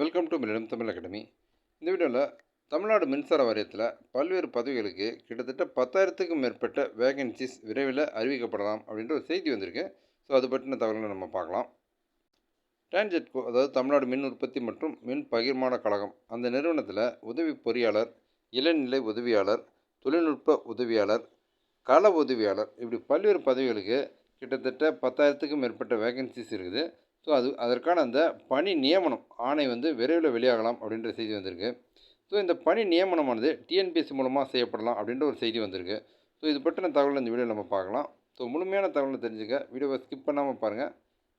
Welcome to M Tamil academy இந்த வீடியோவில் தமிழ்நாடு மின்சார வாரியத்தில் பல்வேறு பதவிகளுக்கு கிட்டத்தட்ட பத்தாயிரத்துக்கும் மேற்பட்ட வேகன்சிஸ் விரைவில் அறிவிக்கப்படலாம் அப்படின்ற ஒரு செய்தி வந்திருக்கு. ஸோ அது பற்றின தகவல்களை நம்ம பார்க்கலாம். டான்ஜெட்கோ அதாவது தமிழ்நாடு மின் உற்பத்தி மற்றும் மின் பகிர்மான கழகம் அந்த நிறுவனத்தில் உதவி பொறியாளர் இளநிலை உதவியாளர் தொழில்நுட்ப உதவியாளர் கள உதவியாளர் இப்படி பல்வேறு பதவிகளுக்கு கிட்டத்தட்ட பத்தாயிரத்துக்கும் மேற்பட்ட வேகன்சிஸ் இருக்குது. ஸோ அது அதற்கான அந்த பணி நியமனம் ஆணை வந்து விரைவில் வெளியாகலாம் அப்படின்ற செய்தி வந்திருக்கு. ஸோ இந்த பணி நியமனமானது டிஎன்பிஎஸ்சி மூலமாக செய்யப்படலாம் அப்படின்ற ஒரு செய்தி வந்திருக்கு. ஸோ இது பற்றின தகவல் இந்த வீடியோவில் நம்ம பார்க்கலாம். ஸோ முழுமையான தகவலை தெரிஞ்சுக்க வீடியோவை ஸ்கிப் பண்ணாமல் பாருங்கள்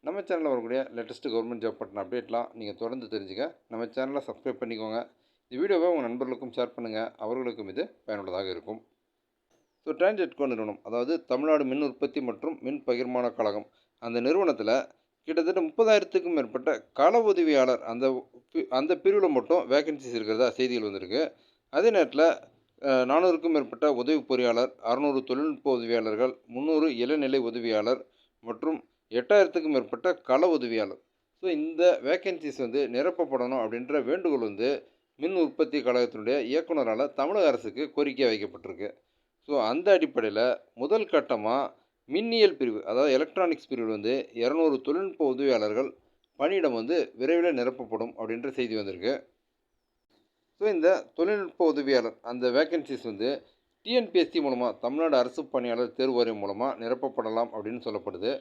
நம்ம சேனலில் வரக்கூடிய லேட்டஸ்ட்டு கவர்மெண்ட் ஜாப் பற்றின அப்டேட்லாம் நீங்கள் தொடர்ந்து தெரிஞ்சுக்க நம்ம சேனலை சப்ஸ்கிரைப் பண்ணிக்கோங்க. இந்த வீடியோவை உங்கள் நண்பர்களுக்கும் ஷேர் பண்ணுங்கள் அவர்களுக்கும் இது பயனுள்ளதாக இருக்கும். ஸோ டிரான்ஜெட்கோ நிறுவனம் அதாவது தமிழ்நாடு மின் உற்பத்தி மற்றும் மின் பகிர்மான கழகம் அந்த நிறுவனத்தில் கிட்டத்தட்ட முப்பதாயிரத்துக்கும் மேற்பட்ட கள உதவியாளர் அந்த அந்த பிரிவில் மட்டும் வேகன்சிஸ் இருக்கிறதா செய்திகள் வந்திருக்கு. அதே நேரத்தில் நானூறுக்கும் மேற்பட்ட உதவி பொறியாளர் அறநூறு தொழில்நுட்ப உதவியாளர்கள் முந்நூறு இளநிலை உதவியாளர் மற்றும் எட்டாயிரத்துக்கும் மேற்பட்ட கள உதவியாளர். ஸோ இந்த வேகன்சிஸ் வந்து நிரப்பப்படணும் அப்படின்ற வேண்டுகோள் வந்து மின் உற்பத்தி கழகத்தினுடைய இயக்குனரால் தமிழக அரசுக்கு கோரிக்கை வைக்கப்பட்டிருக்கு. ஸோ அந்த அடிப்படையில் முதல் கட்டமாக மின்னியல் பிரிவு அதாவது எலக்ட்ரானிக்ஸ் பிரிவில் வந்து இரநூறு தொழில்நுட்ப உதவியாளர்கள் பணியிடம் வந்து விரைவில் நிரப்பப்படும் அப்படின்ற செய்தி வந்திருக்கு. ஸோ இந்த தொழில்நுட்ப உதவியாளர் அந்த வேக்கன்சிஸ் வந்து டிஎன்பிஎஸ்சி மூலமாக தமிழ்நாடு அரசு பணியாளர் தேர்வு வாரியம் மூலமாக நிரப்பப்படலாம் அப்படின்னு சொல்லப்படுது.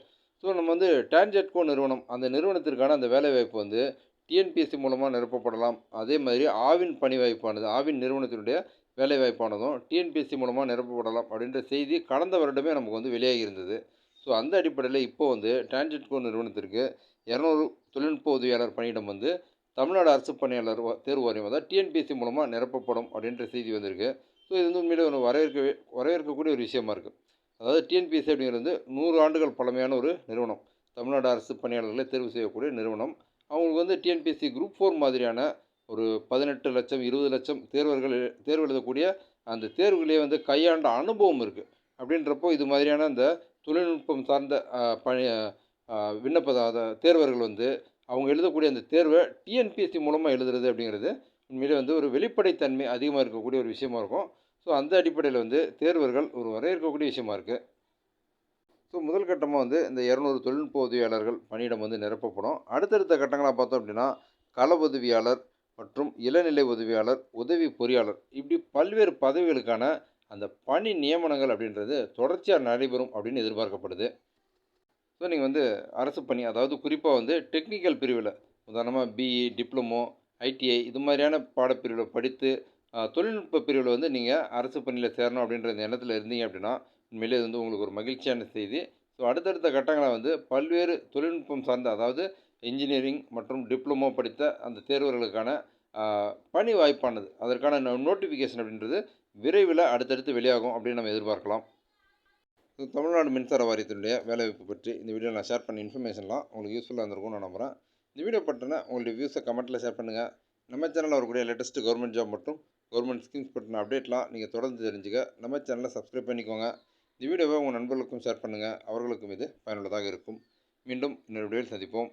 ஸோ நம்ம வந்து டான்ஜெட்கோ நிறுவனம் அந்த நிறுவனத்திற்கான அந்த வேலைவாய்ப்பு வந்து டிஎன்பிஎஸ்சி மூலமாக நிரப்பப்படலாம். அதே மாதிரி ஆவின் பணி வாய்ப்பானது ஆவின் நிறுவனத்தினுடைய வேலைவாய்ப்பானதும் டிஎன்பிஎஸ்சி மூலமாக நிரப்பப்படலாம் அப்படின்ற செய்தி கடந்த வருடமே நமக்கு வந்து வெளியாகி இருந்தது. ஸோ அந்த அடிப்படையில் இப்போ வந்து டான்ஜெட்கோ நிறுவனத்திற்கு இரநூறு தொழில்நுட்ப உதவியாளர் பணியிடம் வந்து தமிழ்நாடு அரசு பணியாளர் தேர்வு வாரியம் தான் டிஎன்பிஎஸ்சி மூலமாக நிரப்பப்படும் அப்படின்ற செய்தி வந்திருக்கு. ஸோ இது வந்து உண்மையிலே ஒரு வரவேற்க வரவேற்கக்கூடிய ஒரு விஷயமா இருக்குது அதாவது டிஎன்பிஎஸ்சி அப்படிங்கிறது வந்து நூறு ஆண்டுகள் பழமையான ஒரு நிறுவனம். தமிழ்நாடு அரசு பணியாளர்களை தேர்வு செய்யக்கூடிய நிறுவனம். அவங்களுக்கு வந்து டிஎன்பிஎஸ்சி குரூப் ஃபோர் மாதிரியான ஒரு பதினெட்டு லட்சம் இருபது லட்சம் தேர்வர்கள் தேர்வு எழுதக்கூடிய அந்த தேர்வுகளே வந்து கையாண்ட அனுபவம் இருக்குது அப்படின்றப்போ இது மாதிரியான அந்த தொழில்நுட்பம் சார்ந்த பணி விண்ணப்பதாத தேர்வர்கள் வந்து அவங்க எழுதக்கூடிய அந்த தேர்வை டிஎன்பிஎஸ்சி மூலமாக எழுதுறது அப்படிங்கிறது உண்மையிலே வந்து ஒரு வெளிப்படைத்தன்மை அதிகமாக இருக்கக்கூடிய ஒரு விஷயமா இருக்கும். ஸோ அந்த அடிப்படையில் வந்து தேர்வர்கள் ஒரு வரையறுக்கக்கூடிய விஷயமா இருக்குது ஸோ முதல் கட்டமாக வந்து இந்த இரநூறு தொழில்நுட்ப உதவியாளர்கள் பணியிடம் வந்து நிரப்பப்படும். அடுத்தடுத்த கட்டங்களாக பார்த்தோம் அப்படின்னா கள உதவியாளர் மற்றும் இளநிலை உதவியாளர் உதவி பொறியாளர் இப்படி பல்வேறு பதவிகளுக்கான அந்த பணி நியமனங்கள் அப்படின்றது தொடர்ச்சியாக நடைபெறும் அப்படின்னு எதிர்பார்க்கப்படுது. ஸோ நீங்கள் வந்து அரசு பணி அதாவது குறிப்பாக வந்து டெக்னிக்கல் பிரிவில் உதாரணமாக பிஇ டிப்ளமோ ஐடிஐ இது மாதிரியான பாடப்பிரிவில் படித்து தொழில்நுட்ப பிரிவில் வந்து நீங்கள் அரசு பணியில் சேரணும் அப்படின்ற இந்த எண்ணத்தில் இருந்தீங்க அப்படின்னா உண்மையிலே இது வந்து உங்களுக்கு ஒரு மகிழ்ச்சியான செய்தி. ஸோ அடுத்தடுத்த கட்டங்களை வந்து பல்வேறு தொழில்நுட்பம் சார்ந்த அதாவது இன்ஜினியரிங் மற்றும் டிப்ளமோ படித்த அந்த தேர்வர்களுக்கான பணி வாய்ப்பானது. அதற்கான நோட்டிஃபிகேஷன் அப்படின்றது விரைவில் அடுத்தடுத்து வெளியாகும் அப்படின்னு நம்ம எதிர்பார்க்கலாம். தமிழ்நாடு மின்சார வாரியத்தினுடைய வேலைவாய்ப்பு பற்றி இந்த வீடியோ நான் ஷேர் பண்ண இன்ஃபர்மேஷன்லாம் உங்களுக்கு யூஸ்ஃபுல்லாக இருந்திருக்கும்னு நான் நம்புகிறேன் இந்த வீடியோ பற்றின உங்களுடைய வியூஸை கமெண்ட்டில் ஷேர் பண்ணுங்கள் நம்ம சேனலில் வரக்கூடிய லேட்டஸ்ட்டு கவர்மெண்ட் ஜாப் மற்றும் கவர்மெண்ட் ஸ்கீம்ஸ் பற்றின அப்டேட்லாம் நீங்கள் தொடர்ந்து தெரிஞ்சுக்க நம்ம சேனலை சப்ஸ்கிரைப் பண்ணிக்கோங்க. இந்த வீடியோவை உங்கள் நண்பர்களுக்கும் ஷேர் பண்ணுங்கள் அவர்களுக்கும் இது பயனுள்ளதாக இருக்கும். மீண்டும் இன்னொரு வீடியோவில் சந்திப்போம்.